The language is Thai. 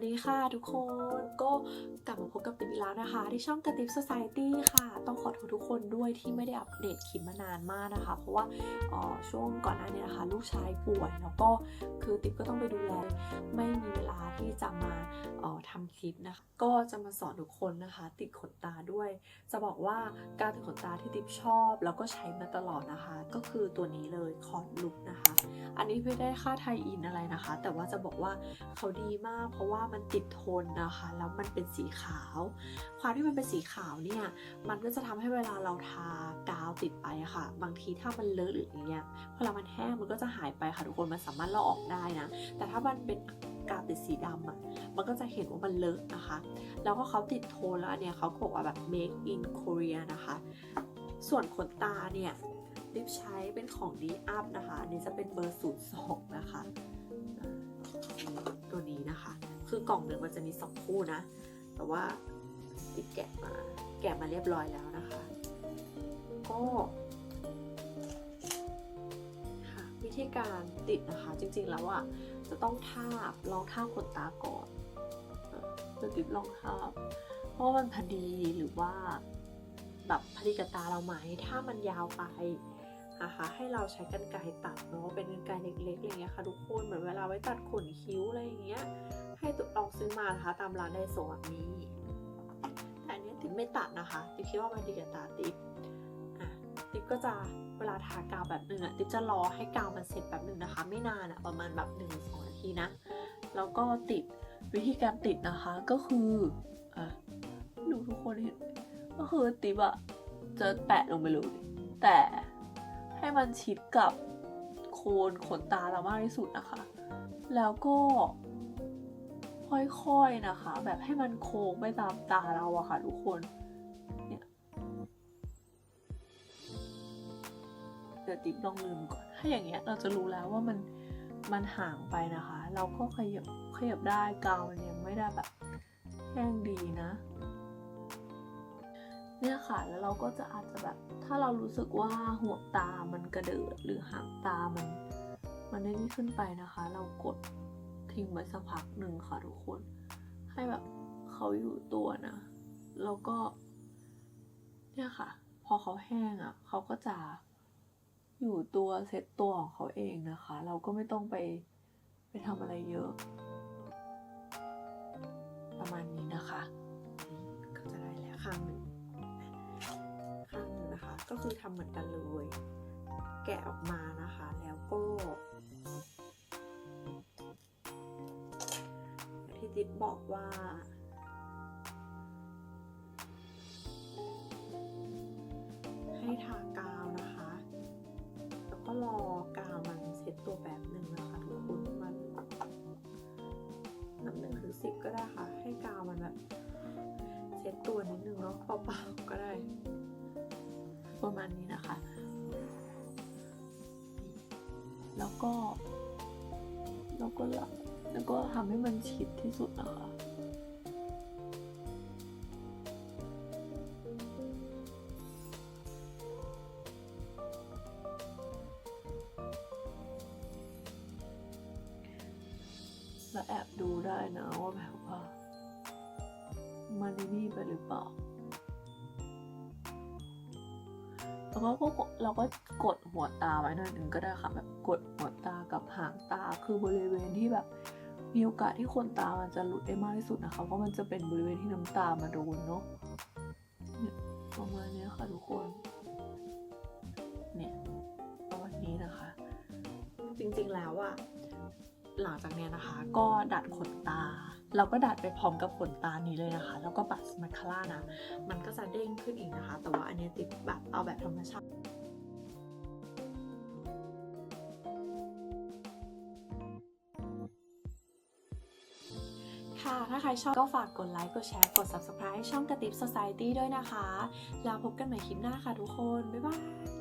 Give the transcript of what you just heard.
วัสดีค่ะทุกคนก็กลับมาพบกับติ๊บอีกแล้วนะคะ ที่ช่องกระติบ Society ค่ะ ต้องขอโทษทุกคนด้วยที่ไม่ได้อัปเดตคลิปมานานมากนะคะ เพราะว่าออช่วงก่อนหน้านี้นะคะ ลูกชายป่วยแล้วก็คือติ๊บก็ต้องไปดูแล ไม่มีเวลาที่จะมาออทำคลิปนะคะก็จะมาสอนทุกคนนะคะ ติดขนตาด้วย จะบอกว่าการติดขนตาที่ติ๊บชอบ แล้วก็ใช้มาตลอดนะคะ ก็คือตัวนี้เลยคอนลุกนะคะ อันนี้ไม่ได้ค่าไทยอินอะไรนะคะ แต่ว่าจะบอกว่าเขาดีมากเพราะว่ามันติดทนนะคะแล้วมันเป็นสีขาว ความที่มันเป็นสีขาวเนี่ยมันก็จะทำให้เวลาเราทากาวติดไปค่ะ บางทีถ้ามันเลอะหรืออย่างเงี้ยพอเรามันแห้งมันก็จะหายไปค่ะทุกคนมันสามารถลอกออกได้นะ แต่ถ้ามันเป็นกาวติดสีดำอะมันก็จะเห็นว่ามันเลอะนะคะ แล้วก็เขาติดโทนแล้วอันเนี่ยเขาบอกว่าแบบ make in Korea นะคะ ส่วนขนตาเนี่ยลิปใช้เป็นของดีอัพนะคะ อันนี้จะเป็นเบอร์ศูนย์สองนะคะ กล่องหนึ่งมันจะมีสองคู่นะ แต่ว่าติดแกะมา แกะมาเรียบร้อยแล้วนะคะ ก็ค่ะวิธีการติดนะคะ จริงๆแล้วอะจะต้องทาบลองทาบขนตาก่อนจะติดลองทาบเพราะว่ามันพอดีหรือว่าแบบพอดีกับตาเราไหมถ้ามันยาวไป นะคะ ให้เราใช้กรรไกรตัดเนาะเป็นกรรไกรเล็กๆอะไรเงี้ยค่ะทุกคนเหมือนเวลาไว้ตัดขนคิ้วอะไรอย่างเงี้ยให้ตุลองซื้อมานะคะตามร้านไดโซะมีแต่อันนี้ติ๊บไม่ตัดนะคะติ๊บคิดว่ามันดีกับตาติ๊บอะติ๊บก็จะเวลาทากาวแบบหนึ่งอะติ๊บจะรอให้กาวมันเสร็จแบบหนึ่งนะคะ ไม่นานอะประมาณแบบหนึ่งสองนาทีนะแล้วก็ติดวิธีการติดนะคะก็คืออะดูทุกคนเห็นก็คือติ๊บอะจะแปะลงไปเลยแต่ ให้มันชิดกับโคนขนตาเรามากที่สุดนะคะ แล้วก็ค่อยๆนะคะ แบบให้มันโค้งไปตามตาเราอะค่ะทุกคนเนี่ยเดี๋ยวติ๊บลองลืมก่อน ถ้าอย่างเงี้ยเราจะรู้แล้วว่ามันมันห่างไปนะคะ เราก็ขยับขยับได้กาวมันยังไม่ได้แบบแห้งดีนะ เนี่ยค่ะ แล้วเราก็จะอาจจะแบบ ถ้าเรารู้สึกว่าหัวตามันกระเดิดหรือหางตามัน มันได้นี่ขึ้นไปนะคะ เรากดทิ้งไว้สักพักหนึ่งค่ะทุกคน ให้แบบเขาอยู่ตัวนะ แล้วก็ เนี่ยค่ะ พอเขาแห้งอะ่ะ เขาก็จะอยู่ตัวเซตตัวของเขาเองนะคะ เราก็ไม่ต้องไปไปทำอะไรเยอะประ ก็คือทำเหมือนกันเลย แกะออกมานะคะ แล้วก็ที่จิ๊บบอกว่าให้ทากาวนะคะ แล้วก็รอกาวมันเซ็ตตัวแบบหนึ่งนะคะทุกคนมันนับหนึ่งถึงสิบก็ได้ค่ะ ให้กาวมันแบบเซ็ตตัวนิดนึงเนาะเปล่าๆก็ได้ ประมาณนี้นะคะ แล้วก็ แล้วก็ละแล้วก็ทำให้มันชิดที่สุดนะคะแล้วแอบดูได้นะว่าแบบว่า มันนี่ไปหรือเปล่า แล้วก็ก็เราก็กดหัวตาไว้หน่อยหนึ่งก็ได้ค่ะแบบกดหัวตากับหางตาคือบริเวณที่แบบมีโอกาสที่ขนตามันจะหลุดได้มากที่สุดนะคะเพราะมันจะเป็นบริเวณที่น้ำตามาโดนเนาะเนี่ยประมาณนี้ค่ะทุกคน เนี่ยประมาณนี้นะคะ จริงๆแล้วอะหลังจากเนี้ยนะคะ ก็ดัดขนตา เราก็ดัดไปพร้อมกับขนตานี้เลยนะคะ แล้วก็ปัดสมาคาร่านะ มันก็จะเด้งขึ้นอีกนะคะ แต่ว่าอันนี้ติดแบบเอาแบบธรรมชาติค่ะ ถ้าใครชอบก็ฝากกดไลค์ กดแชร์ กด subscribe ช่องกระติบ Society ด้วยนะคะ แล้วพบกันใหม่คลิปหน้าค่ะทุกคน บ๊ายบาย